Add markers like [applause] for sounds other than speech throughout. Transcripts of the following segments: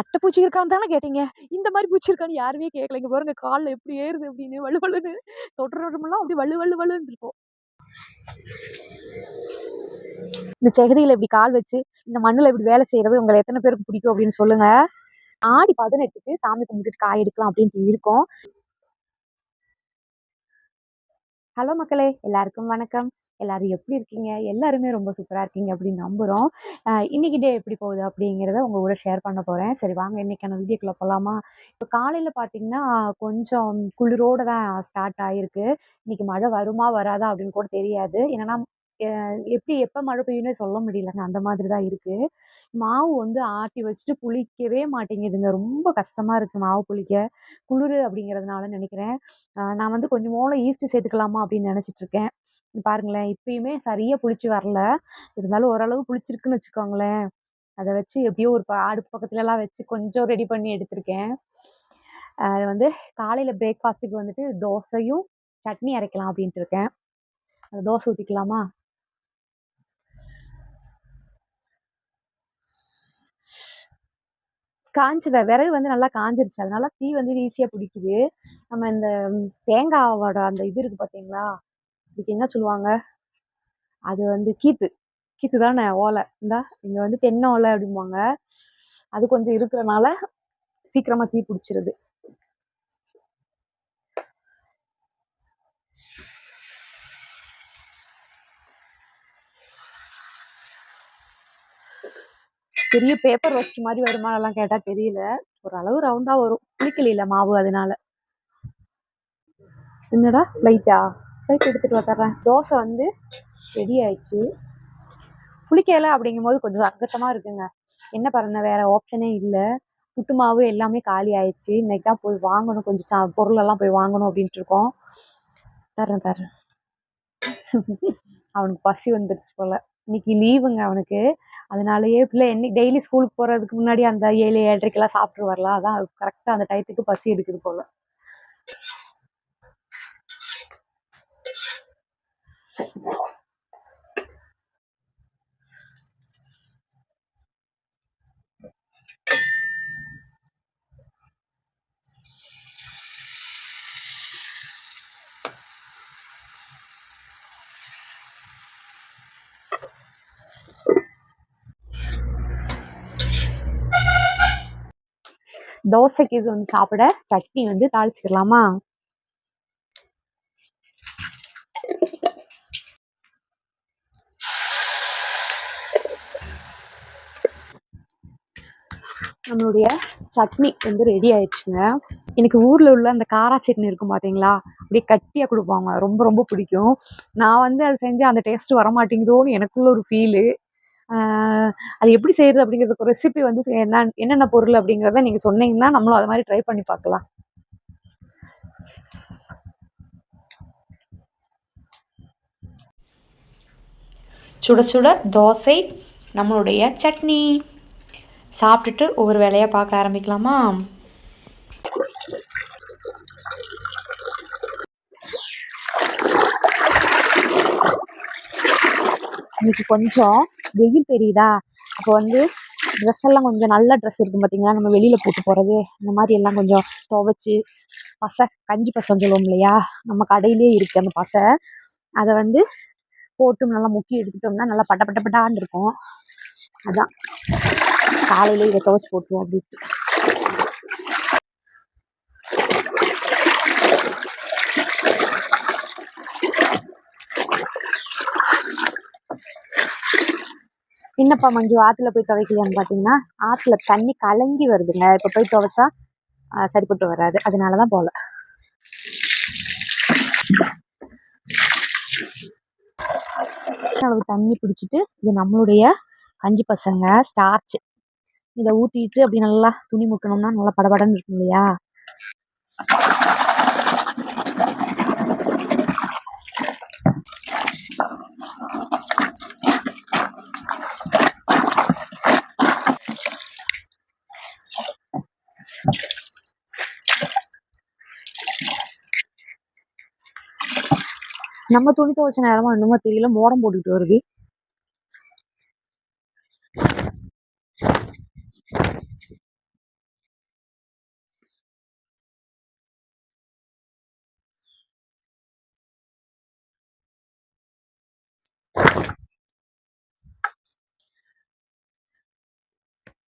அட்டைப்பூச்சி இருக்கான்னு தானே கேட்டீங்க? இந்த மாதிரி பூச்சி இருக்கான்னு யாருமே கேட்கல இங்க பாருங்க காலில் எப்படி ஏறுது அப்படின்னு வலு வலுன்னு தொட்டுற இடமெல்லாம் அப்படி வலு வலு வலுன்னு இருக்கும். இந்த செகதியில் இப்படி கால் வச்சு இந்த மண்ணில் இப்படி வேலை செய்யறது உங்களை எத்தனை பேருக்கு பிடிக்கும் அப்படின்னு சொல்லுங்க. ஆடி பதினெட்டுக்கு சாமி கும்பிட்டுட்டு காய் எடுக்கலாம் அப்படின்ட்டு இருக்கோம். ஹலோ மக்களே எல்லாருக்கும் வணக்கம். எல்லாரும் எப்படி இருக்கீங்க? எல்லாருமே ரொம்ப சூப்பராக இருக்கீங்க அப்படின்னு நம்புகிறோம் இன்னைக்கு டே எப்படி போகுது அப்படிங்கிறத உங்கள் கூட ஷேர் பண்ண போகிறேன் சரி வாங்க இன்னைக்கான வீடியோக்குள்ளே போகலாமா இப்போ காலையில் பார்த்தீங்கன்னா கொஞ்சம் குளிரோடு தான் ஸ்டார்ட் ஆகிருக்கு இன்னைக்கு மழை வருமா வராதா அப்படின்னு கூட தெரியாது. ஏன்னா எப்படி எப்போ மழை பெய்யும்னே சொல்ல முடியலங்க. அந்த மாதிரி தான் இருக்குது மாவு வந்து ஆட்டி வச்சுட்டு புளிக்கவே மாட்டேங்குதுங்க. ரொம்ப கஷ்டமாக இருக்குது மாவு புளிக்க. குளிர் அப்படிங்கிறதுனால நினைக்கிறேன். நான் வந்து கொஞ்சம் மூளை ஈஸ்ட் சேர்த்துக்கலாமா அப்படின்னு நினைச்சிட்டு இருக்கேன். பாருங்களேன் இப்பயுமே சரியாக புளிச்சு வரல. இருந்தாலும் ஓரளவு புளிச்சிருக்குன்னு வச்சுக்கோங்களேன். அதை வச்சு எப்படியோ ஒரு ப- அடுப்பு பக்கத்துலலாம் வச்சு கொஞ்சம் ரெடி பண்ணி எடுத்திருக்கேன். அது வந்து காலையில் பிரேக்ஃபாஸ்ட்டுக்கு வந்துட்டு தோசையும் சட்னி அரைக்கலாம் அப்படின்ட்டு இருக்கேன். அந்த தோசை ஊற்றிக்கலாமா காஞ்ச விறகு வந்து நல்லா காஞ்சிருச்சு. அதனால தீ வந்து ஈஸியாக பிடிக்குது நம்ம இந்த தேங்காவோட அந்த இது இருக்கு பார்த்தீங்களா இதுக்கு என்ன சொல்லுவாங்க? அது வந்து கீத்து. கீத்து தானே ஓலை. இந்தா இங்கே வந்து தென்னை ஓலை அப்படிம்பாங்க. அது கொஞ்சம் இருக்கிறனால சீக்கிரமா தீ பிடிச்சிருது பெரிய பேப்பர் ரோஸ்ட் மாதிரி வருமானெல்லாம் கேட்டா தெரியல. ஒரு அளவு ரவுண்டா வரும். புளிக்கல மாவு அதனால. என்னடா? லைட்டா லைட் எடுத்துட்டு வந்துடுறேன். தோசை வந்து ரெடி ஆயிடுச்சு. புளிக்கல அப்படிங்கும்போது கொஞ்சம் சங்கட்டமா இருக்குங்க. என்ன பண்ண? வேற ஆப்ஷனே இல்லை. புட்டு மாவு எல்லாமே காலி ஆயிடுச்சு. இன்னைக்கு தான் போய் வாங்கணும். கொஞ்சம் சா- பொருள் எல்லாம் போய் வாங்கணும் அப்படின்ட்டு இருக்கோம். தர்றேன் தர்றேன். அவனுக்கு பசி வந்துருச்சு போல. இன்னைக்கு லீவுங்க அவனுக்கு. அதனாலயே பிள்ளை என்னைக்கு டெய்லி ஸ்கூலுக்கு போறதுக்கு முன்னாடி அந்த ஏழு ஏழரைக்கெல்லாம் சாப்பிட்டு வரலாம். அதான் கரெக்டாக அந்த டயத்துக்கு பசி எடுக்குது போல. தோசைக்கு இது வந்து சாப்பிட சட்னி வந்து தாளிச்சுக்கலாமா? நம்மளுடைய சட்னி வந்து ரெடி ஆயிடுச்சுங்க. எனக்கு ஊர்ல உள்ள அந்த காரா சட்னி இருக்கும் பாத்தீங்களா? அப்படியே கட்டியா கொடுப்பாங்க. ரொம்ப ரொம்ப பிடிக்கும். நான் வந்து அது செஞ்சு அந்த டேஸ்ட் வர மாட்டேங்குதோன்னு எனக்குள்ள ஒரு ஃபீலு அது எப்படி செய்யறது அப்படிங்கிறதுக்கு ரெசிபி வந்து என்ன என்னென்ன பொருள் அப்படிங்கிறத நீங்க சொன்னீங்கன்னா நம்மளும் அது மாதிரி ட்ரை பண்ணி பார்க்கலாம். சுட சுட தோசை நம்மளுடைய சட்னி. சாப்பிட்டுட்டு ஒவ்வொரு வேலையாக பார்க்க ஆரம்பிக்கலாமா? இன்னைக்கு கொஞ்சம் வெயில் தெரியுதா? அப்போ வந்து ட்ரெஸ் எல்லாம் கொஞ்சம் நல்ல ட்ரெஸ் இருக்கும் பார்த்தீங்களா நம்ம வெளியில் போட்டு போகிறது இந்த மாதிரி எல்லாம் கொஞ்சம் துவைச்சி பசை கஞ்சி பசைன்னு சொல்லுவோம் இல்லையா? நம்ம கடையிலே இருக்குது அந்த பசை. அதை வந்து போட்டு நல்லா முக்கி எடுத்துட்டோம்னா நல்லா பட்ட பட்ட பட்டான்னு இருக்கும். அதான். காலையில் இதை துவைச்சி போட்டுருவோம் அப்படின்ட்டு. என்னப்பா மஞ்சு ஆற்றுல போய் துவைக்கலையான்னு பார்த்தீங்கன்னா ஆற்றுல தண்ணி கலங்கி வருதுங்க. இப்போ போய் துவைச்சா சரிப்பட்டு வராது. அதனால தான் போகல அளவு தண்ணி பிடிச்சிட்டு இது நம்மளுடைய கஞ்சி பசங்க ஸ்டார்ச் இதை ஊற்றிட்டு அப்படி நல்லா துணி முக்கணும்னா நல்லா படபடன்னு இருக்கும் இல்லையா? நம்ம துணி துவைச்ச நேரமா என்னமோ தெரியல மோடம் போட்டுட்டு வருது.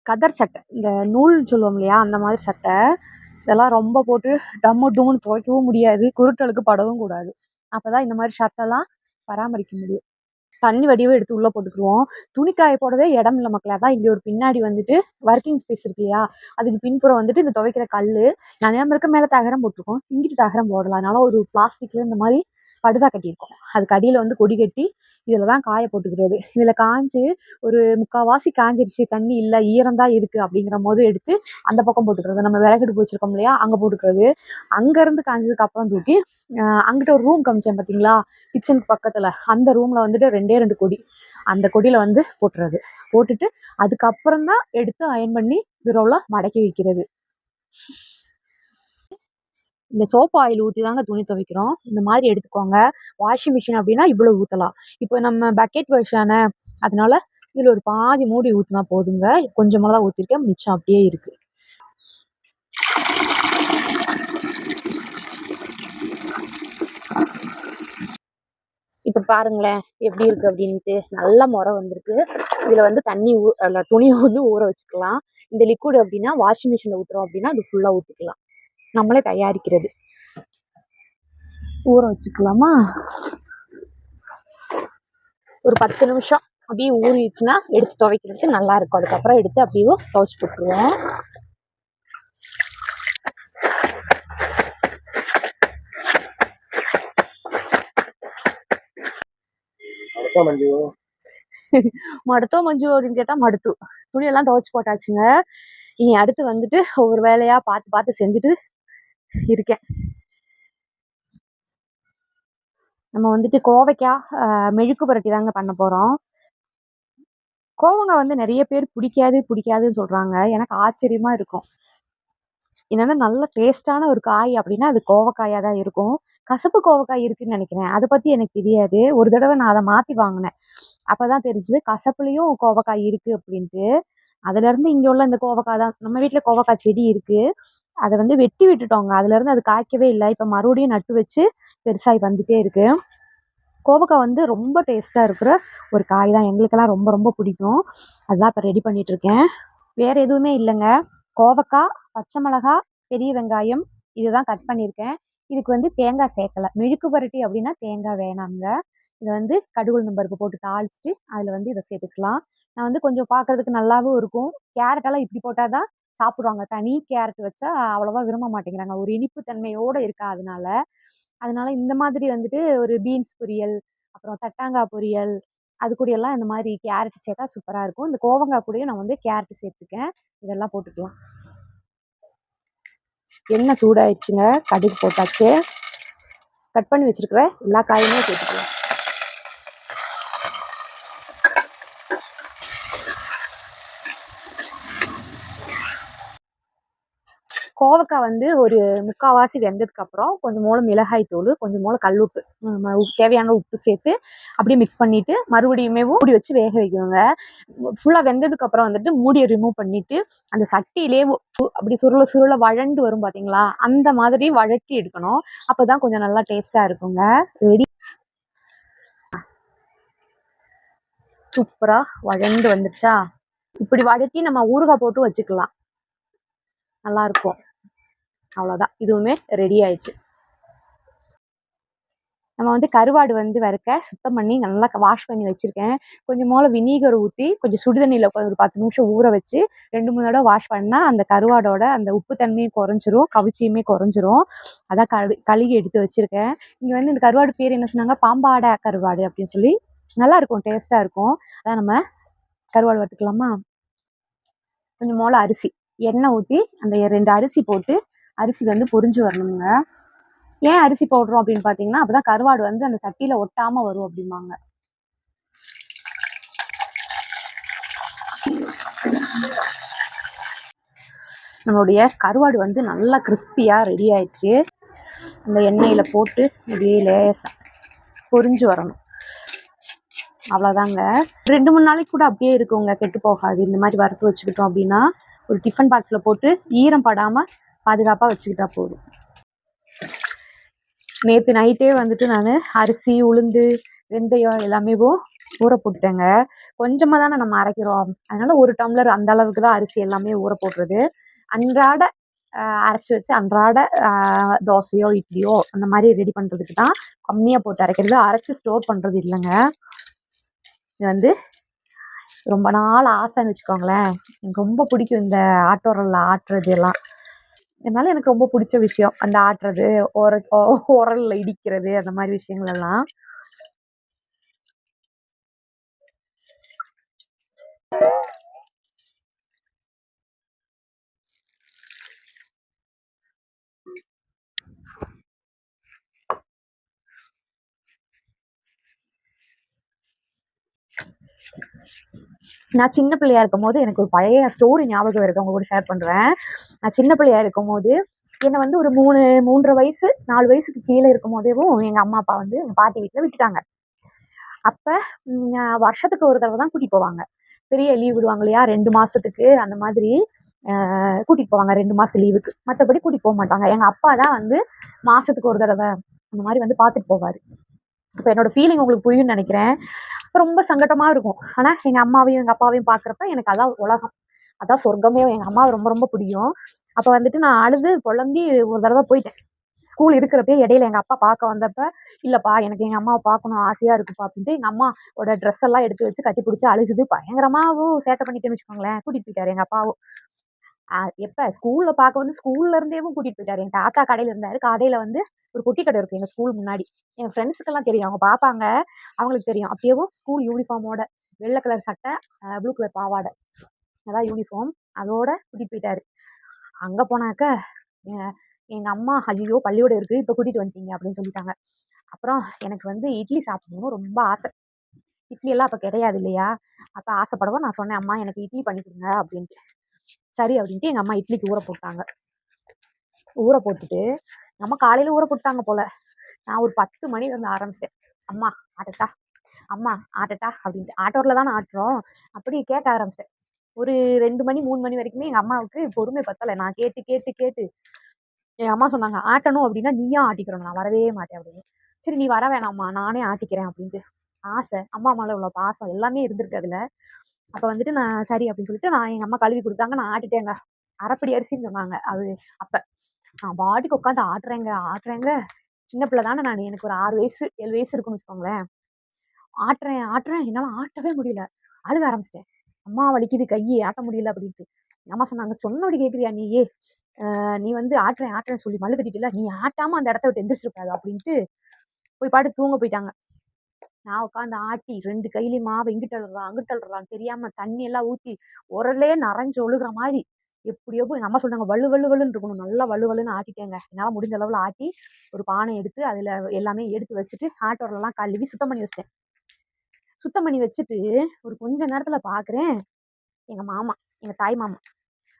கதர் சட்டை. இந்த நூல் சொல்லுவோம் இல்லையா அந்த மாதிரி சட்டை. இதெல்லாம் ரொம்ப போட்டு டம்மு டம்முன்னு துவைக்கவும் முடியாது குருட்டலுக்கு படவும் கூடாது. அப்பதான் இந்த மாதிரி ஷர்ட்டெல்லாம் பராமரிக்க முடியும். தண்ணி வடிவை எடுத்து உள்ளே போட்டுக்குருவோம். துணி போடவே இடம் இல்லை மக்களே. அதான் இங்கே ஒரு பின்னாடி வந்துட்டு ஒர்க்கிங் ஸ்பேஸ் இருக்கு இல்லையா? அதுக்கு பின்புறம் வந்துட்டு இந்த துவைக்கிற கல் நிறையா இருக்க மேலே தகரம் போட்டிருக்கோம். இங்கிட்டு தகரம் போடலாம். அதனால ஒரு பிளாஸ்டிக்ல இந்த மாதிரி படுதா கட்டியிருக்கோம். அதுக்கு அடியில் வந்து கொடி கட்டி இதில் தான் காய போட்டுக்கிறது. இதில் காஞ்சு ஒரு முக்கால்வாசி காஞ்சிருச்சு. தண்ணி இல்லை ஈரந்தான் இருக்குது அப்படிங்கிற போது எடுத்து அந்த பக்கம் போட்டுக்கிறது. நம்ம விறகடுப்பு வச்சிருக்கோம் இல்லையா? அங்கே போட்டுக்கிறது. அங்கேருந்து காஞ்சதுக்கு அப்புறம் தூக்கி அங்கிட்ட ஒரு ரூம் காமிச்சேன் பார்த்தீங்களா கிச்சனுக்கு பக்கத்தில். அந்த ரூமில் வந்துட்டு ரெண்டே ரெண்டு கொடி. அந்த கொடியில் வந்து போட்டுறது. போட்டுட்டு அதுக்கப்புறம் தான் எடுத்து அயன் பண்ணி பீரோல மடக்கி வைக்கிறது. இந்த சோப்பு ஆயில் ஊற்றி தாங்க துணி துவைக்கிறோம். இந்த மாதிரி எடுத்துக்கோங்க. வாஷிங் மிஷின் அப்படின்னா இவ்வளோ ஊற்றலாம் இப்போ நம்ம பக்கெட் வெர்ஷனு அதனால இதில் ஒரு பாதி மூடி ஊற்றினா போதுங்க. கொஞ்சமாக தான் ஊற்றிருக்கேன் மிச்சம் அப்படியே இருக்குது இப்போ பாருங்களேன். எப்படி இருக்குது அப்படின்ட்டு. நல்ல முறை வந்திருக்கு. இதில் வந்து தண்ணி ஊ அதில் துணியை வந்து ஊற வச்சுக்கலாம். இந்த லிக்விட் அப்படின்னா வாஷிங் மிஷினில் ஊற்றுறோம் அப்படின்னா அது ஃபுல்லாக ஊற்றிக்கலாம் நம்மளே தயாரிக்கிறது. ஊற வச்சுக்கலாமா? ஒரு பத்து நிமிஷம் அப்படியே ஊறிடுச்சுன்னா எடுத்து துவைக்கிறதுக்கு நல்லா இருக்கும். அதுக்கப்புறம் எடுத்து அப்படியே துவைச்சு போட்டுருவோம் மடுத்தோ மஞ்சு அப்படின்னு கேட்டா மடுத்து. துணியெல்லாம் துவைச்சு போட்டாச்சுங்க. இனி அடுத்து வந்துட்டு ஒவ்வொரு வேலையா பார்த்து பார்த்து செஞ்சுட்டு இருக்கேன். நம்ம வந்துட்டு கோவைக்காய் மெழுக்கு புரட்டி தாங்க பண்ண போறோம். கோவங்க வந்து நிறைய பேர் பிடிக்காது பிடிக்காதுன்னு சொல்றாங்க. எனக்கு ஆச்சரியமா இருக்கும். என்னன்னா நல்ல டேஸ்டான ஒரு காய் அப்படின்னா அது கோவக்காயா தான் இருக்கும். கசப்பு கோவக்காய் இருக்குன்னு நினைக்கிறேன். அதை பத்தி எனக்கு தெரியாது. ஒரு தடவை நான் அதை மாத்தி வாங்கினேன். அப்பதான் தெரிஞ்சது கசப்புலேயும் கோவக்காய் இருக்கு அப்படின்ட்டு. அதுல இருந்து இங்க உள்ள இந்த கோவக்காய் தான். நம்ம வீட்டில் கோவக்காய் செடி இருக்கு. அதை வந்து வெட்டி விட்டுட்டோங்க. அதுல இருந்து அது காய்க்கவே இல்லை. இப்ப மறுபடியும் நட்டு வச்சு பெருசாகி வந்துட்டே இருக்கு. கோவக்காய் வந்து ரொம்ப டேஸ்டா இருக்கிற ஒரு காய் தான். எங்களுக்கெல்லாம் ரொம்ப ரொம்ப பிடிக்கும். அதான் இப்போ ரெடி பண்ணிட்டு இருக்கேன். வேற எதுவுமே இல்லைங்க. கோவக்காய் பச்சை மிளகா பெரிய வெங்காயம் இதுதான் கட் பண்ணியிருக்கேன். இதுக்கு வந்து தேங்காய் சேர்க்கல. மெழுக்கு பரட்டி அப்படின்னா தேங்காய் வேணாங்க இதை வந்து கடுகு உளுந்தம் பருப்பு போட்டு தாளிச்சிட்டு அதில் வந்து இதை சேர்த்துக்கலாம் நான் வந்து கொஞ்சம் பார்க்கறதுக்கு நல்லாவும் இருக்கும். கேரட் எல்லாம் இப்படி போட்டால் தான் சாப்பிடுவாங்க. தனி கேரட் வச்சா அவ்வளோவா விரும்ப மாட்டேங்கிறாங்க. ஒரு இனிப்பு தன்மையோடு இருக்கா அதனால அதனால இந்த மாதிரி வந்துட்டு ஒரு பீன்ஸ் பொரியல் அப்புறம் தட்டாங்காய் பொரியல் அது கூட எல்லாம் இந்த மாதிரி கேரட் சேர்த்தா சூப்பராக இருக்கும். இந்த கோவங்காய் கூடயும் நான் வந்து கேரட் சேர்த்துருக்கேன் இதெல்லாம் போட்டுக்கலாம். எண்ணெய் சூடாயிடுச்சுங்க. கடுகு போட்டாச்சு. கட் பண்ணி வச்சிருக்கிற எல்லா காயுமே சேர்த்துக்கலாம் கோவக்காய் வந்து ஒரு முக்காவாசி வெந்ததுக்கு அப்புறம் கொஞ்சம் மூலம் மிளகாய் தூள் கொஞ்சம் மூலம் கல் நம்ம உப்பு- தேவையான உப்பு சேர்த்து அப்படியே மிக்ஸ் பண்ணிட்டு மறுபடியுமே மூடி வச்சு வேக வைக்கணுங்க. ஃபுல்லாக வெந்ததுக்கு அப்புறம் வந்துட்டு மூடியை ரிமூவ் பண்ணிட்டு அந்த சட்டியிலே அப்படி சுருள சுருள வழண்டு வரும் பாத்தீங்களா? அந்த மாதிரி வழட்டி எடுக்கணும். அப்பதான் கொஞ்சம் நல்லா டேஸ்டா இருக்குங்க. ரெடி சூப்பரா வழண்டு வந்துடுச்சா இப்படி வழட்டி நம்ம ஊறுகாய் போட்டு வச்சுக்கலாம். நல்லா இருக்கும். அவ்வளோதான் இதுவுமே ரெடி ஆயிடுச்சு. நம்ம வந்து கருவாடு வந்து வறுக்க சுத்தம் பண்ணி நல்லா வாஷ் பண்ணி வச்சிருக்கேன். கொஞ்சம் போல வினீகர் ஊற்றி கொஞ்சம் சுடுதண்ணியில் ஒரு பத்து நிமிஷம் ஊற வச்சு ரெண்டு மூணு தடவை வாஷ் பண்ணால் அந்த கருவாடோட அந்த உப்பு தன்மையும் குறைஞ்சிரும் கவிச்சியுமே குறைஞ்சிரும். அதான் கழு கழுகி எடுத்து வச்சிருக்கேன். இங்கே வந்து இந்த கருவாடு பேர் என்ன சொன்னாங்க? பாம்பாடை கருவாடு அப்படின்னு சொல்லி. நல்லா இருக்கும் டேஸ்ட்டாக இருக்கும். அதான் நம்ம கருவாடு வறுத்துக்கலாமா? கொஞ்சம் மோள அரிசி எண்ணெய் ஊற்றி அந்த ரெண்டு அரிசி போட்டு அரிசி வந்து பொரிஞ்சு வரணுங்க. ஏன் அரிசி போடுறோம் அப்படின்னு பார்த்தீங்கன்னா அப்போ தான் கருவாடு வந்து அந்த சட்டியில் ஒட்டாமல் வரும் அப்படிம்பாங்க. நம்மளுடைய கருவாடு வந்து நல்லா கிறிஸ்பியாக ரெடி ஆயிடுச்சு. அந்த எண்ணெயில் போட்டு அப்படியே லேசாக பொரிஞ்சு வரணும். அவ்வளோதாங்க ரெண்டு மூணு நாளைக்கு கூட அப்படியே இருக்குங்க கெட்டு போகாது. இந்த மாதிரி வறுத்து வச்சுக்கிட்டோம் அப்படின்னா ஒரு டிஃபன் பாக்ஸில் போட்டு ஈரம் படாமல் பாதுகாப்பாக வச்சுக்கிட்டா போதும். நேற்று நைட்டே வந்துட்டு நான் அரிசி உளுந்து வெந்தயம் எல்லாமே ஊற போட்டுட்டேங்க. கொஞ்சமாக தானே நம்ம அரைக்கிறோம். அதனால ஒரு டம்ளர் அந்த அளவுக்கு தான் அரிசி எல்லாமே ஊற போடுறது. அன்றாட அரைச்சி வச்சு அன்றாட தோசையோ இட்லியோ அந்த மாதிரி ரெடி பண்ணுறதுக்கு தான் கம்மியாக போட்டு அரைக்கிறது. அரைச்சி ஸ்டோர் பண்ணுறது இல்லைங்க. இது வந்து ரொம்ப நாள் ஆசைன்னு வச்சுக்கோங்களேன். எனக்கு ரொம்ப பிடிக்கும் இந்த ஆட்டோரல்ல ஆட்டுறது எல்லாம். இதனால எனக்கு ரொம்ப பிடிச்ச விஷயம் அந்த ஆட்டுறது உர உரல்ல இடிக்கிறது அந்த மாதிரி விஷயங்கள் எல்லாம் நான் சின்ன பிள்ளையா இருக்கும்போது எனக்கு ஒரு பழைய ஸ்டோரி ஞாபகம் இருக்கு. உங்க கூட ஷேர் பண்றேன். நான் சின்ன பிள்ளையா இருக்கும்போது என்னை வந்து ஒரு மூணு மூன்றரை வயசு நாலு வயசுக்கு கீழே இருக்கும் போதேவும் எங்க அம்மா அப்பா வந்து எங்க பாட்டி வீட்டில் விட்டுட்டாங்க. அப்ப வருஷத்துக்கு ஒரு தடவை தான் கூட்டிட்டு போவாங்க. பெரிய லீவ் விடுவாங்க இல்லையா? ரெண்டு மாசத்துக்கு அந்த மாதிரி கூட்டிகிட்டு கூட்டிட்டு போவாங்க ரெண்டு மாசம் லீவுக்கு மற்றபடி கூட்டிட்டு போக மாட்டாங்க. எங்க அப்பா தான் வந்து மாசத்துக்கு ஒரு தடவை அந்த மாதிரி வந்து பார்த்துட்டு போவாரு. இப்போ என்னோட ஃபீலிங் உங்களுக்கு புரியும்னு நினைக்கிறேன். ரொம்ப சங்கடமா இருக்கும். ஆனா எங்க அம்மாவையும் எங்க அப்பாவையும் பாக்குறப்ப எனக்கு அதான் உலகம். அதான் சொர்க்கமே. எங்க அம்மாவை ரொம்ப ரொம்ப பிடிக்கும். அப்ப வந்துட்டு நான் அழுது புலம்பி ஒரு தடவை போயிட்டேன். ஸ்கூல் இருக்கிறப்பே இடையில எங்க அப்பா பார்க்க வந்தப்ப இல்லப்பா எனக்கு எங்க அம்மாவை பார்க்கணும். ஆசையா இருக்குப்பா அப்படின்ட்டு எங்க அம்மாவோட ட்ரெஸ் எல்லாம் எடுத்து வச்சு கட்டி பிடிச்சி அழுகுது. பயங்கரமாவும் சேட்டை பண்ணிட்டேன்னு வச்சுக்கோங்களேன். கூட்டிட்டு போயிட்டாரு எங்க அப்பாவும். எப்ப? ஸ்கூல்ல பார்க்க வந்து ஸ்கூல்ல இருந்தேவும் கூட்டிட்டு போயிட்டாரு. எங்க தாத்தா கடையில இருந்தாரு. கடையில வந்து ஒரு குட்டி கடை இருக்கு எங்க ஸ்கூல் முன்னாடி. என் ஃப்ரெண்ட்ஸுக்கெல்லாம் தெரியும். அவங்க பார்ப்பாங்க அவங்களுக்கு தெரியும். அப்பயும் ஸ்கூல் யூனிஃபார்மோட வெள்ளை கலர் சட்டை ப்ளூ கலர் பாவாடை. அதான் யூனிஃபார்ம். அதோட கூட்டிட்டு போயிட்டாரு. அங்க போனாக்க எங்கள் எங்க அம்மா ஐயோ பள்ளியோட இருக்கு. இப்ப கூட்டிட்டு வந்துட்டீங்க அப்படின்னு சொல்லிட்டாங்க. அப்புறம் எனக்கு வந்து இட்லி சாப்பிடணும்னு ரொம்ப ஆசை. இட்லி எல்லாம் அப்ப கிடையாது இல்லையா? அப்ப ஆசைப்படவும். நான் சொன்னேன் அம்மா எனக்கு இட்லி பண்ணி கொடுங்க அப்படின்ட்டு. சரி அப்படின்ட்டு எங்க அம்மா இட்லிக்கு ஊற போட்டாங்க. ஊற போட்டுட்டு எங்க அம்மா காலையில ஊற போட்டாங்க போல. நான் ஒரு பத்து மணி வந்து ஆரம்பிச்சிட்டேன். அம்மா ஆட்டட்டா. அம்மா ஆட்டட்டா அப்படின்ட்டு. ஆட்டோரில் தானே ஆட்டுறோம். அப்படி கேட்க ஆரம்பிச்சிட்டேன். ஒரு ரெண்டு மணி மூணு மணி வரைக்குமே எங்கள் அம்மாவுக்கு பொறுமை பத்தலை. நான் கேட்டு கேட்டு கேட்டு. எங்கள் அம்மா சொன்னாங்க ஆட்டணும் அப்படின்னா நீயா ஆட்டிக்கிறோம் நான் வரவே மாட்டேன் அப்படின்னு. சரி நீ வர வேணாம்மா. நானே ஆட்டிக்கிறேன் அப்படின்ட்டு. ஆசை. அம்மா மேலே உள்ள பாசம் எல்லாமே இருந்திருக்கு அதில். அப்போ வந்துட்டு நான் சரி அப்படின்னு சொல்லிட்டு நான் எங்கள் அம்மா கழுவி கொடுத்தாங்க. நான் ஆட்டிட்டேங்க. அரைப்படி அரிசின்னு சொன்னாங்க. அது அப்போ நான் பாட்டுக்கு உட்காந்து ஆட்டுறேங்க ஆட்டுறேங்க. சின்ன பிள்ளை தானே நான். எனக்கு ஒரு ஆறு வயசு ஏழு வயசு இருக்குன்னு வச்சுக்கோங்களேன். ஆட்டுறேன் ஆட்டுறேன். என்னால் ஆட்டவே முடியல. அழுக ஆரம்பிச்சிட்டேன். அம்மா வலிக்குது. கையை ஆட்ட முடியல அப்படின்ட்டு. எங்கள் அம்மா சொன்னாங்க சொன்னபடி கேட்குறியா நீயே ஏ நீ வந்து ஆட்டுறேன் ஆட்டுறேன் சொல்லி மல்லு கட்டிட்டுல நீ ஆட்டாமல் அந்த இடத்த விட்டு எந்திரிச்சிருக்காது அப்படின்ட்டு போய் பாட்டு தூங்க போயிட்டாங்க. நான் உட்காந்து ஆட்டி ரெண்டு கையிலையும் மாவை இங்கிட்டு அழுறான் அங்கிட்ட அழுறான் தெரியாம தண்ணி எல்லாம் ஊத்தி உரலே நரைஞ்சு ஒழுகுற மாதிரி எப்படியோ போய் எங்க அம்மா சொல்றாங்க வலு வலு வலுன்னு இருக்கணும். நல்லா வலு வலுன்னு ஆட்டிட்டேங்க. என்னால முடிஞ்ச அளவுல ஆட்டி ஒரு பானை எடுத்து அதுல எல்லாமே எடுத்து வச்சுட்டு ஆட்டோரெல்லாம் கழுவி சுத்தம் பண்ணி வச்சிட்டேன். சுத்தம் பண்ணி வச்சுட்டு ஒரு கொஞ்ச நேரத்துல பாக்குறேன் எங்க மாமா எங்க தாய் மாமா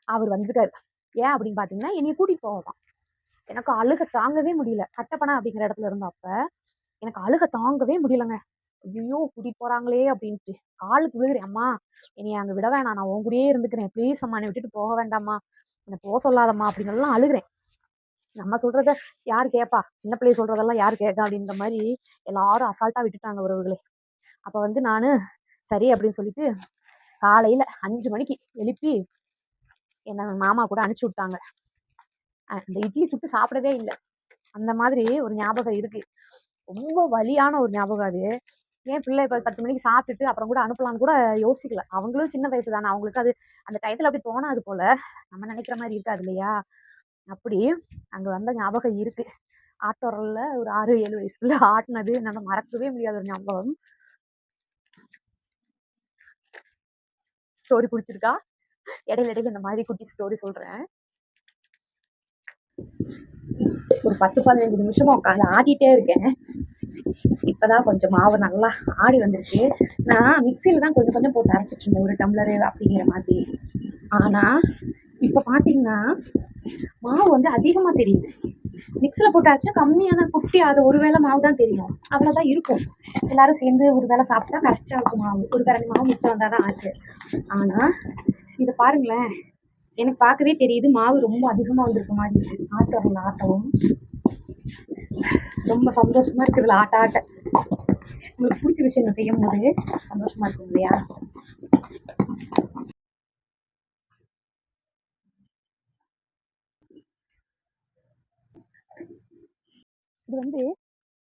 அவர் வந்திருக்காரு. ஏன் அப்படின்னு பாத்தீங்கன்னா என்னைய கூட்டிட்டு போவான் எனக்கு அழுக தாங்கவே முடியல. கட்டப்பனா அப்படிங்கிற இடத்துல இருந்தப்ப எனக்கு அழுக தாங்கவே முடியலங்க. ஐயோ கூட்டிட்டு போறாங்களே அப்படின்ட்டு. காலுக்கு விழுகிறேன் அம்மா என்னைய அங்க விட வேணாம். நான் உன் கூடயே இருந்துக்கிறேன். ப்ளீஸ் அம்மா என்னை விட்டுட்டு போக வேண்டாம்மா. என்னை போக சொல்லாதம்மா அப்படின்னு எல்லாம் அழுகிறேன். நம்ம சொல்றத யார் கேட்பா சின்ன பிள்ளைய சொல்றதெல்லாம் யார் கேட்கா அப்படின்ற மாதிரி எல்லாரும் அசால்ட்டா விட்டுட்டாங்க உறவுகளே. அப்ப வந்து நான் சரி அப்படின்னு சொல்லிட்டு காலையில அஞ்சு மணிக்கு எழுப்பி என்ன மாமா கூட அனுப்பிச்சி விட்டாங்க. இந்த அந்த இட்லி சுட்டு சாப்பிடவே இல்லை. அந்த மாதிரி ஒரு ஞாபகம் இருக்கு. ரொம்ப வலியான ஒரு ஞாபகம் அது. ஏன் பிள்ளை இப்போ பத்து மணிக்கு சாப்பிட்டுட்டு அப்புறம் கூட அனுப்பலாம்னு கூட யோசிக்கல. அவங்களும் சின்ன வயசு தானே அவங்களுக்கு அது அந்த டயத்துல அப்படி தோணாது போல. நம்ம நினைக்கிற மாதிரி இருக்காது இல்லையா? அப்படி அங்க வந்த ஞாபகம் இருக்கு. ஆட்டோரல்ல ஒரு ஆறு ஏழு வயசுல ஆட்டினது என்னால மறக்கவே முடியாத ஒரு ஞாபகம். ஸ்டோரி பிடிச்சிருக்கா? இடையில இடையில இந்த மாதிரி குட்டி ஸ்டோரி சொல்றேன். ஒரு பத்து பதினஞ்சு நிமிஷமா உட்காந்து ஆடிட்டே இருக்கேன். இப்பதான் கொஞ்சம் மாவு நல்லா ஆடி வந்திருக்கு. நான் மிக்சியில தான் கொஞ்சம் கொஞ்சம் போட்டு அரைச்சிட்டு இருந்தேன். ஒரு டம்ளரு அப்படிங்கிற மாதிரி. ஆனா இப்ப பாத்தீங்கன்னா மாவு வந்து அதிகமா தெரியுது. மிக்ஸில போட்டு அரைச்சா கம்மியா தான் குட்டி அது ஒரு வேளை மாவு தான் தெரியும். அவ்வளவுதான் இருக்கும். எல்லாரும் சேர்ந்து ஒரு வேளை சாப்பிட்டா கரெக்டா இருக்கும் மாவு. ஒரு கரண்டி மாவு மிச்சம் வந்தாதான் ஆச்சு. ஆனா இதை பாருங்களேன். எனக்கு பார்க்கவே தெரியுது. மாவு ரொம்ப அதிகமாக வந்திருக்க மாதிரி இருக்கு. ஆட்டோரில் ஆட்டவும். ரொம்ப சந்தோஷமா இருக்குதுல ஆட்ட ஆட்ட. உங்களுக்கு பிடிச்ச விஷயங்கள் செய்யும் போது சந்தோஷமா இருக்கும் இல்லையா? இது வந்து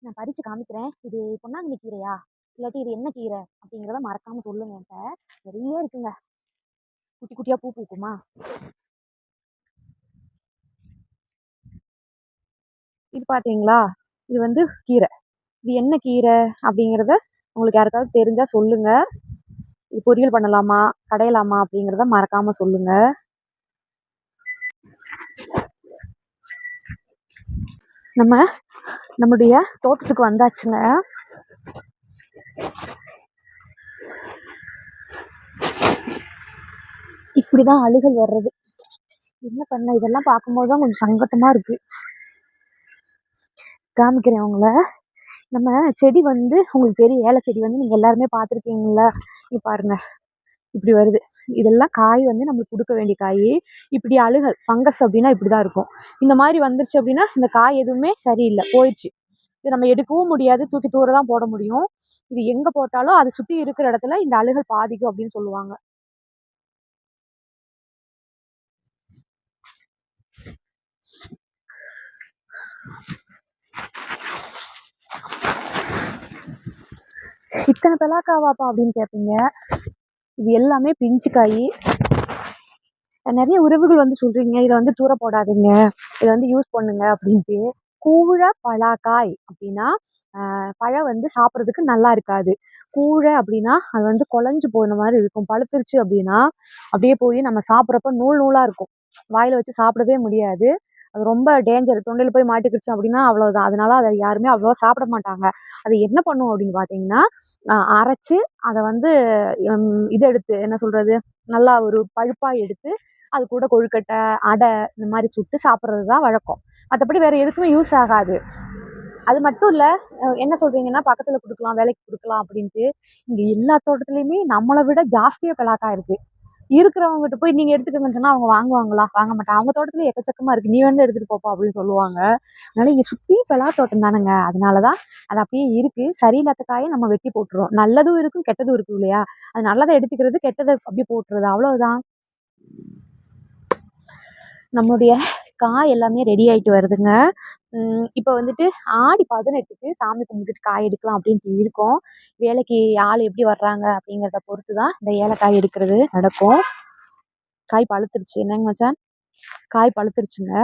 நான் பறித்து காமிக்கிறேன். இது பொன்னாங்கண்ணி கீரையா? இல்லாட்டி இது என்ன கீரை? அப்படிங்கிறத மறக்காம சொல்லுங்க என்கிட்ட. நிறைய இருக்குங்க. குட்டி குட்டியா பூ பூக்குமா? இது பாத்தீங்களா? இது வந்து கீரை. இது என்ன கீரை அப்படிங்கிறத உங்களுக்கு யாருக்காவது தெரிஞ்சா சொல்லுங்க. இது பொரியல் பண்ணலாமா? கடையலாமா? அப்படிங்கிறத மறக்காம சொல்லுங்க. நம்ம நம்முடைய தோட்டத்துக்கு வந்தாச்சுங்க. இப்படிதான் அழுகல் வர்றது. என்ன பண்ண? இதெல்லாம் பார்க்கும்போது தான் கொஞ்சம் சங்கட்டமா இருக்கு. காமிக்கிறேன் அவங்கள நம்ம செடி வந்து உங்களுக்கு தெரியும் ஏழை செடி வந்து நீங்கள் எல்லாருமே பார்த்துருக்கீங்களா நீ பாருங்க. இப்படி வருது. இதெல்லாம் காய் வந்து நம்மளுக்கு கொடுக்க வேண்டிய காய். இப்படி அழுகல் ஃபங்கஸ் அப்படின்னா இப்படி தான் இருக்கும். இந்த மாதிரி வந்துருச்சு அப்படின்னா இந்த காய் எதுவுமே சரியில்லை. போயிடுச்சு இது நம்ம எடுக்கவும் முடியாது. தூக்கி தூர தான் போட முடியும். இது எங்கே போட்டாலும் அதை சுற்றி இருக்கிற இடத்துல இந்த அழுகல் பாதிக்கும் அப்படின்னு சொல்லுவாங்க. இத்தனை பெலாக்காவாப்பா அப்படின்னு கேட்பீங்க இது எல்லாமே பிஞ்சு காய் நிறைய உறவுகள் வந்து சொல்றீங்க. இதை வந்து தூர போடாதீங்க. இதை வந்து யூஸ் பண்ணுங்க அப்படின்ட்டு. கூழ பலாக்காய் அப்படின்னா பழம் வந்து சாப்பிட்றதுக்கு நல்லா இருக்காது. கூழ அப்படின்னா அது வந்து குழஞ்சு போன மாதிரி இருக்கும். பழுத்துருச்சு அப்படின்னா அப்படியே போய் நம்ம சாப்பிட்றப்ப நூல் நூலாக இருக்கும். வாயில் வச்சு சாப்பிடவே முடியாது. அது ரொம்ப டேஞ்சர் தொண்டையில் போய் மாட்டிக்கிடுச்சு அப்படின்னா அவ்வளோதான் அதனால அதை யாருமே அவ்வளோ சாப்பிட மாட்டாங்க. அது என்ன பண்ணும் அப்படின்னு பார்த்தீங்கன்னா அரைச்சி அரைச்சு அதை வந்து இதை எடுத்து என்ன சொல்கிறது நல்லா ஒரு பழுப்பாக எடுத்து அது கூட கொழுக்கட்டை அடை இந்த மாதிரி சுட்டு சாப்பிட்றது தான் வழக்கம். மற்றபடி வேறு எதுக்குமே யூஸ் ஆகாது. அது மட்டும் இல்லை என்ன சொல்கிறீங்கன்னா பக்கத்தில் கொடுக்கலாம் வேலைக்கு கொடுக்கலாம் அப்படின்ட்டு இங்கே எல்லா தோட்டத்துலேயுமே நம்மளை விட ஜாஸ்தியாக பலாக்கா இருக்குது இருக்கிறவங்ககிட்ட போய் நீங்க எடுத்துக்கங்கன்னு சொன்னா அவங்க வாங்குவாங்களா? வாங்க மாட்டாங்க. அவங்க தோட்டத்துல எக்கச்சக்கமா இருக்கு. நீ வந்து எடுத்துட்டு போப்பா அப்படின்னு சொல்லுவாங்க. அதனால இங்க சுத்தி பலா தோட்டம் தானுங்க. அதனாலதான் அது அப்படியே இருக்கு. சரியில்லாத காயை நம்ம வெட்டி போட்டுருவோம் நல்லதும் இருக்கும் கெட்டதும் இருக்கும் இல்லையா? அது நல்லதை எடுத்துக்கிறது கெட்டதை அப்படியே போட்டுறது. அவ்வளவுதான். நம்மளுடைய காய் எல்லாமே ரெடி ஆயிட்டு வருதுங்க. இப்போ வந்துட்டு ஆடி பதினெட்டுக்கு சாமி கும்பிட்டுட்டு காய் எடுக்கலாம் அப்படின்ட்டு இருக்கோம். வேலைக்கு ஆள் எப்படி வர்றாங்க அப்படிங்கிறத பொறுத்து தான் இந்த ஏலக்காய் எடுக்கிறது நடக்கும். காய் பழுத்துருச்சு. என்னங்க மச்சான்? காய் பழுத்துருச்சுங்க.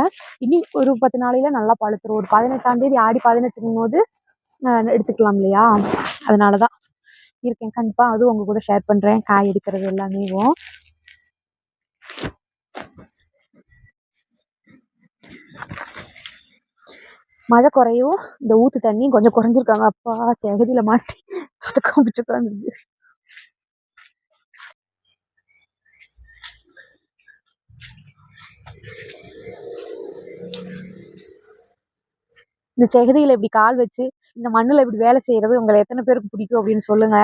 இனி ஒரு பத்து நாளையில நல்லா பழுத்துரும். ஒரு பதினெட்டாம் தேதி ஆடி பதினெட்டுங்கும் போது எடுத்துக்கலாம் இல்லையா? அதனால தான் இருக்கேன். கண்டிப்பா அதுவும் உங்க கூட ஷேர் பண்றேன். காய் எடுக்கிறது எல்லாமேவும். மழை குறையும் இந்த ஊத்து தண்ணி கொஞ்சம் குறைஞ்சிருக்காங்க. அப்பா செகதியில மாட்டி காமிச்சு உட்காந்துருக்கு இந்த செகதியில இப்படி கால் வச்சு இந்த மண்ணுல இப்படி வேலை செய்யறது உங்களை எத்தனை பேருக்கு பிடிக்கும் அப்படின்னு சொல்லுங்க.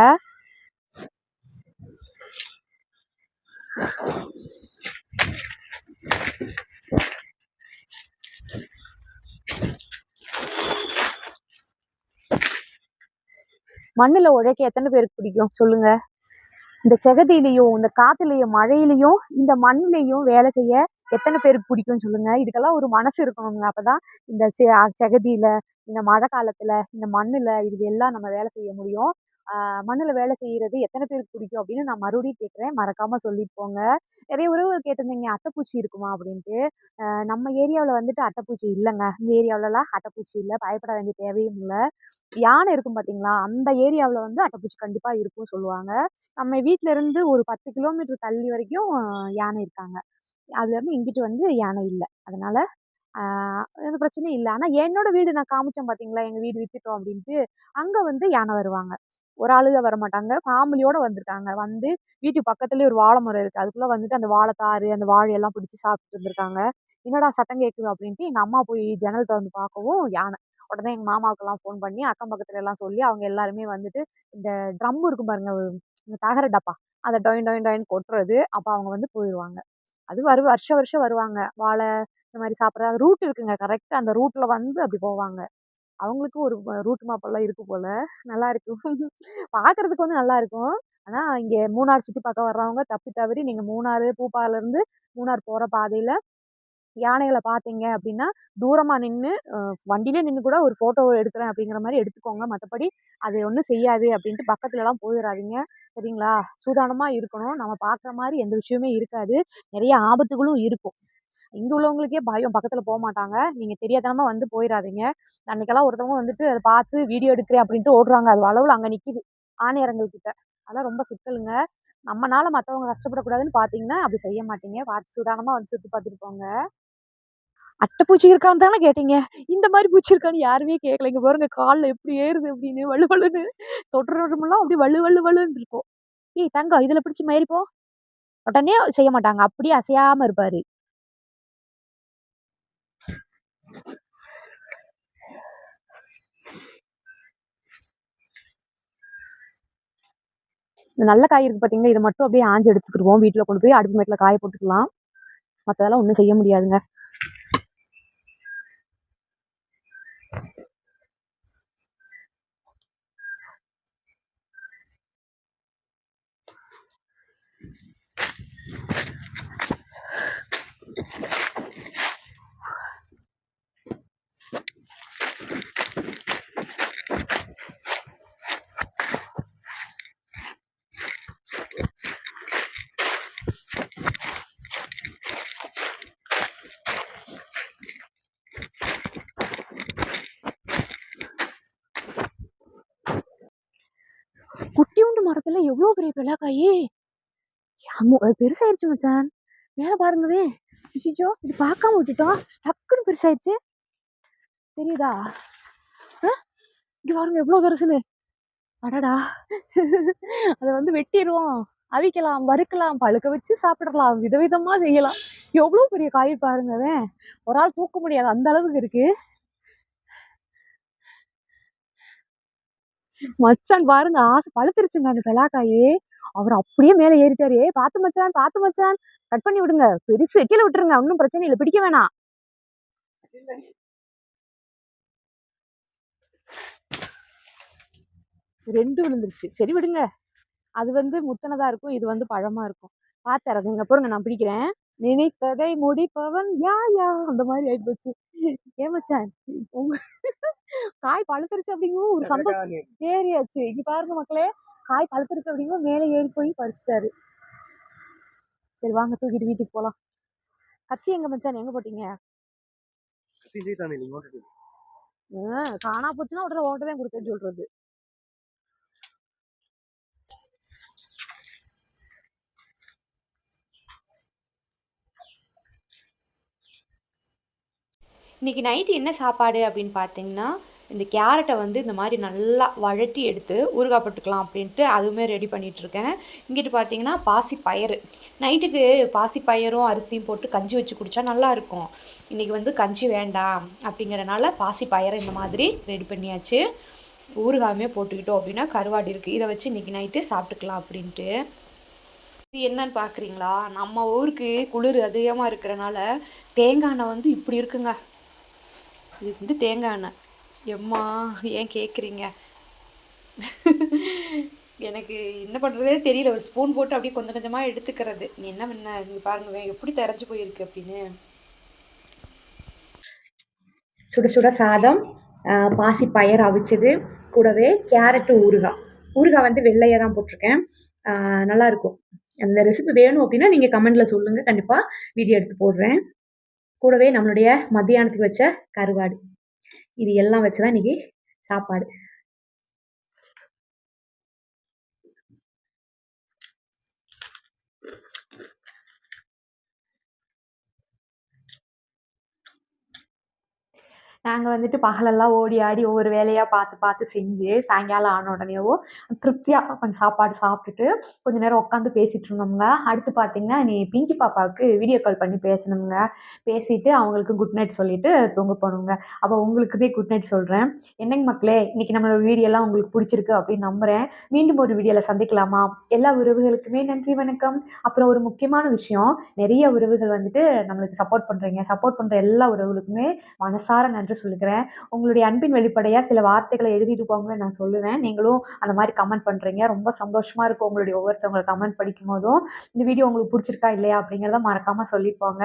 மண்ணில் உழைக்க எத்தனை பேருக்கு பிடிக்கும்? சொல்லுங்க. இந்த செகதியிலையும் இந்த காத்துலையும் மழையிலையும் இந்த மண்ணிலையும் வேலை செய்ய எத்தனை பேருக்கு பிடிக்கும்னு சொல்லுங்க. இதுக்கெல்லாம் ஒரு மனசு இருக்கணுங்க. அப்பதான் இந்த செ- செகதியில இந்த மழை காலத்துல இந்த மண்ணுல இது எல்லாம் நம்ம வேலை செய்ய முடியும். மண்ணில் வேலை செய்கிறது எத்தனை பேருக்கு பிடிக்கும் அப்படின்னு நான் மறுபடியும் கேட்குறேன் மறக்காம சொல்லிட்டு போங்க நிறைய உறவுகள் கேட்டிருந்தீங்க அட்டைப்பூச்சி இருக்குமா அப்படின்ட்டு. நம்ம ஏரியாவில் வந்துட்டு அட்டைப்பூச்சி இல்லைங்க. இந்த ஏரியாவிலலாம் அட்டைப்பூச்சி இல்லை. பயப்பட வேண்டிய தேவையும் இல்லை. யானை இருக்கும் பார்த்தீங்களா அந்த ஏரியாவில் வந்து அட்டைப்பூச்சி கண்டிப்பாக இருக்கும்னு சொல்லுவாங்க. நம்ம வீட்டிலேருந்து இருந்து ஒரு பத்து கிலோமீட்டர் தள்ளி வரைக்கும் யானை இருக்காங்க. அதுலேருந்து இங்கிட்டு வந்து யானை இல்லை. அதனால் எந்த பிரச்சனையும் இல்லை. ஆனால் என்னோட வீடு நான் காமிச்சேன் பார்த்தீங்களா எங்கள் வீடு விற்றுட்டோம் அப்படின்ட்டு அங்கே வந்து யானை வருவாங்க. ஒரு ஆளுக வர மாட்டாங்க ஃபேமிலியோட வந்திருக்காங்க. வந்து வீட்டுக்கு பக்கத்துலேயே ஒரு வாழை மரம் இருக்குது அதுக்குள்ள வந்துட்டு அந்த வாழைத்தாறு அந்த வாழையெல்லாம் பிடிச்சி சாப்பிட்டு இருந்திருக்காங்க. என்னடா சத்தம் கேட்குது அப்படின்ட்டு எங்கள் அம்மா போய் ஜன்னல் திறந்து பார்க்கவும் யானை. உடனே எங்கள் மாமாவுக்கெல்லாம் ஃபோன் பண்ணி அக்கம் பக்கத்துல எல்லாம் சொல்லி அவங்க எல்லாருமே வந்துட்டு இந்த ட்ரம் இருக்கும் பாருங்க இந்த தகர டப்பா. அதை டொயின் டொயின் டொயின் கொட்டுறது. அப்போ அவங்க வந்து போயிடுவாங்க அது வரு வருஷம் வருஷம் வருவாங்க. வாழை இந்த மாதிரி சாப்பிட்ற ரூட் இருக்குங்க. கரெக்டாக அந்த ரூட்டில் வந்து அப்படி போவாங்க. அவங்களுக்கும் ஒரு ரூட் மாப்பெல்லாம் இருக்கு போல. நல்லா இருக்கும் [laughs] பார்க்கறதுக்கு வந்து நல்லா இருக்கும். ஆனால் இங்கே மூணார் சுற்றி பார்க்க வர்றவங்க தப்பி தவறி நீங்கள் மூணாறு பூப்பாலேருந்து மூணார் போகிற பாதையில் யானைகளை பார்த்தீங்க அப்படின்னா தூரமாக நின்று வண்டியிலே நின்று கூட ஒரு ஃபோட்டோ எடுக்கிறேன் அப்படிங்கிற மாதிரி எடுத்துக்கோங்க. மற்றபடி அது ஒன்றும் செய்யாது அப்படின்ட்டு பக்கத்துலலாம் போயிடாதீங்க சரிங்களா? சூதானமாக இருக்கணும். நம்ம பார்க்குற மாதிரி எந்த விஷயமே இருக்காது. நிறைய ஆபத்துகளும் இருக்கும். இங்கே உள்ளவங்களுக்கே பயம். பக்கத்தில் போக மாட்டாங்க. நீங்கள் தெரியாதனமாக வந்து போயிடாதீங்க அன்னைக்கெல்லாம் ஒருத்தவங்க வந்துட்டு அதை பார்த்து வீடியோ எடுக்கிறேன் அப்படின்ட்டு ஓடுறாங்க. அது அளவில் அங்கே நிற்கிது ஆணையரங்கள் கிட்ட. அதெல்லாம் ரொம்ப சிக்கலுங்க. நம்மனால மற்றவங்க கஷ்டப்படக்கூடாதுன்னு பார்த்தீங்கன்னா அப்படி செய்ய மாட்டீங்க. பார்த்து சூதானமாக வந்து சுற்றி பார்த்துட்டு போங்க. அட்டைப்பூச்சி இருக்கான்னு தானே கேட்டீங்க? இந்த மாதிரி பூச்சி இருக்கான்னு யாருமே கேட்கல இங்க பாருங்க காலில் எப்படி ஏறுது அப்படின்னு வலு வலுன்னு தொட்டுறமெல்லாம் அப்படி வலு வலு வலுன்னு இருக்கும். ஏய் தங்கம் இதுல பிடிச்சி மயிரிப்போம் உடனே செய்ய மாட்டாங்க. அப்படியே அசையாம இருப்பாரு. இந்த நல்ல காய் இருக்கு பாத்தீங்களா இதை மட்டும் அப்படியே ஆஞ்சு எடுத்துக்கிடுவோம் வீட்டில் கொண்டு போய் அடுப்பு மேட்டில் காய போட்டுக்கலாம். மற்றதெல்லாம் ஒன்றும் செய்ய முடியாதுங்க. எவ்வளோ பெரிய பிள்ளைக்காயி பெருசாயிருச்சு மச்சான். மேலே பாருங்களே. ஐயோ இது பார்க்காம விட்டுட்டோம். டக்குன்னு பெருசாயிருச்சு. தெரியுதா? இங்கே பாருங்க எவ்வளோ பெருசுன்னு. அடடா. அதை வந்து வெட்டிடுவோம். அவிக்கலாம் வறுக்கலாம் பழுக்க வச்சு சாப்பிடலாம். விதவிதமாக செய்யலாம். எவ்வளோ பெரிய காய் பாருங்க ஒரு ஆள் தூக்க முடியாது. அந்த அளவுக்கு இருக்கு. மச்சான் பாருங்க ஆசை பழுத்துருச்சுங்க அந்த பெலாக்காயி. அவர் அப்படியே மேலே ஏறிட்டாரு. "ஏய், பார்த்து மச்சான் பார்த்து மச்சான். கட் பண்ணி விடுங்க. பெருசு கீழே விட்டுருங்க. ஒன்றும் பிரச்சனை இல்லை. பிடிக்க வேணாம். ரெண்டு விழுந்துருச்சு. சரி விடுங்க. அது வந்து முத்தனதா இருக்கும். இது வந்து பழமா இருக்கும். பார்த்து இறங்குங்க பாருங்க நான் பிடிக்கிறேன். நினைத்ததை முடிப்பவன் யா யா அந்த மாதிரி ஆயிப்போச்சு ஏன் மச்சான்? உங்க காய் பழுத்துருச்சு அப்படிங்கவும் ஒரு சந்தோஷம் ஏறியாச்சு. இங்க பாருங்க மக்களே காய் பழுத்திருக்கு அப்படிங்கும் மேலே ஏறி போய் பறிச்சுட்டாரு. சரி வாங்க தூக்கிட்டு வீட்டுக்கு போலாம். கத்தி எங்க மச்சான்? எங்க போட்டீங்க? காணா போச்சுன்னா உடனே ஓட்ட தான் கொடுத்தேன்னு சொல்றது. இன்றைக்கி நைட்டு என்ன சாப்பாடு அப்படின்னு பார்த்தீங்கன்னா இந்த கேரட்டை வந்து இந்த மாதிரி நல்லா வழட்டி எடுத்து ஊறுகாய் போட்டுக்கலாம் அப்படின்ட்டு அதுவுமே ரெடி பண்ணிகிட்ருக்கேன் இங்கிட்டு பார்த்தீங்கன்னா பாசி பயிறு நைட்டுக்கு பாசி பயிரும் அரிசியும் போட்டு கஞ்சி வச்சு குடித்தா நல்லாயிருக்கும் இன்றைக்கி வந்து கஞ்சி வேண்டாம் அப்படிங்கிறனால பாசி பயிரை இந்த மாதிரி ரெடி பண்ணியாச்சு. ஊறுகாயுமே போட்டுக்கிட்டோம் அப்படின்னா கருவாடு இருக்குது இதை வச்சு இன்றைக்கி நைட்டு சாப்பிட்டுக்கலாம் அப்படின்ட்டு. இது என்னன்னு பார்க்குறீங்களா நம்ம ஊருக்கு குளிர் அதிகமாக இருக்கிறனால தேங்காய் எண்ணெய் வந்து இப்படி இருக்குங்க. இது வந்து தேங்காய் எண்ணெய் எம்மா ஏன் கேட்குறீங்க எனக்கு என்ன பண்ணுறதே தெரியல. ஒரு ஸ்பூன் போட்டு அப்படியே கொஞ்சம் கொஞ்சமாக எடுத்துக்கிறது. நீ என்ன பண்ண? நீ பாருங்க எப்படி தரைஞ்சு போயிருக்கு அப்படின்னு. சுட சுட சாதம் பாசி பயர் அவிச்சது கூடவே கேரட்டு ஊறுகாய். ஊறுகாய் வந்து வெள்ளையாக தான் போட்டிருக்கேன். நல்லாயிருக்கும் நல்லா இருக்கும். அந்த ரெசிபி வேணும் அப்படின்னா நீங்கள் கமெண்ட்டில் சொல்லுங்கள் கண்டிப்பாக வீடியோ எடுத்து போடுறேன். கூடவே நம்மளுடைய மத்தியானத்துக்கு வச்ச கருவாடு. இது எல்லாம் வச்சு தான் இன்னைக்கு சாப்பாடு. நாங்கள் வந்துட்டு பகலெல்லாம் ஓடி ஆடி ஒவ்வொரு வேலையாக பார்த்து பார்த்து செஞ்சு சாயங்காலம் ஆன உடனேவும் திருப்தியாக கொஞ்சம் சாப்பாடு சாப்பிட்டுட்டு கொஞ்ச நேரம் உட்காந்து பேசிகிட்டு இருந்தோம்ங்க. அடுத்து பார்த்தீங்கன்னா நீ பிங்கி பாப்பாவுக்கு வீடியோ கால் பண்ணி பேசணுங்க பேசிட்டு அவங்களுக்கு குட் நைட் சொல்லிட்டு தூங்க போகணுங்க. அப்போ உங்களுக்குமே குட் நைட் சொல்கிறேன் என்னங்க மக்களே இன்னைக்கு நம்மளோட வீடியோலாம் உங்களுக்கு பிடிச்சிருக்கு அப்படின்னு நம்புகிறேன் மீண்டும் ஒரு வீடியோவில் சந்திக்கலாமா? எல்லா உறவுகளுக்குமே நன்றி வணக்கம். அப்புறம் ஒரு முக்கியமான விஷயம் நிறைய உறவுகள் வந்துட்டு நம்மளுக்கு சப்போர்ட் பண்ணுறீங்க சப்போர்ட் பண்ணுற எல்லா உறவுகளுக்குமே மனசார நன்றி நன்றிகளை சொல்லிக்கிறேன் உங்களுடைய அன்பின் வெளிப்படையாக சில வார்த்தைகளை எழுதிட்டு போங்கன்னு நான் சொல்லுவேன். நீங்களும் அந்த மாதிரி கமெண்ட் பண்ணுறீங்க ரொம்ப சந்தோஷமாக இருக்கும் உங்களுடைய ஒவ்வொருத்தவங்களை கமெண்ட் படிக்கும் போதும் இந்த வீடியோ உங்களுக்கு பிடிச்சிருக்கா இல்லையா அப்படிங்கிறத மறக்காமல் சொல்லிப்போங்க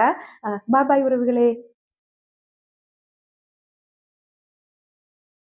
பாய் பாய் உறவுகளே.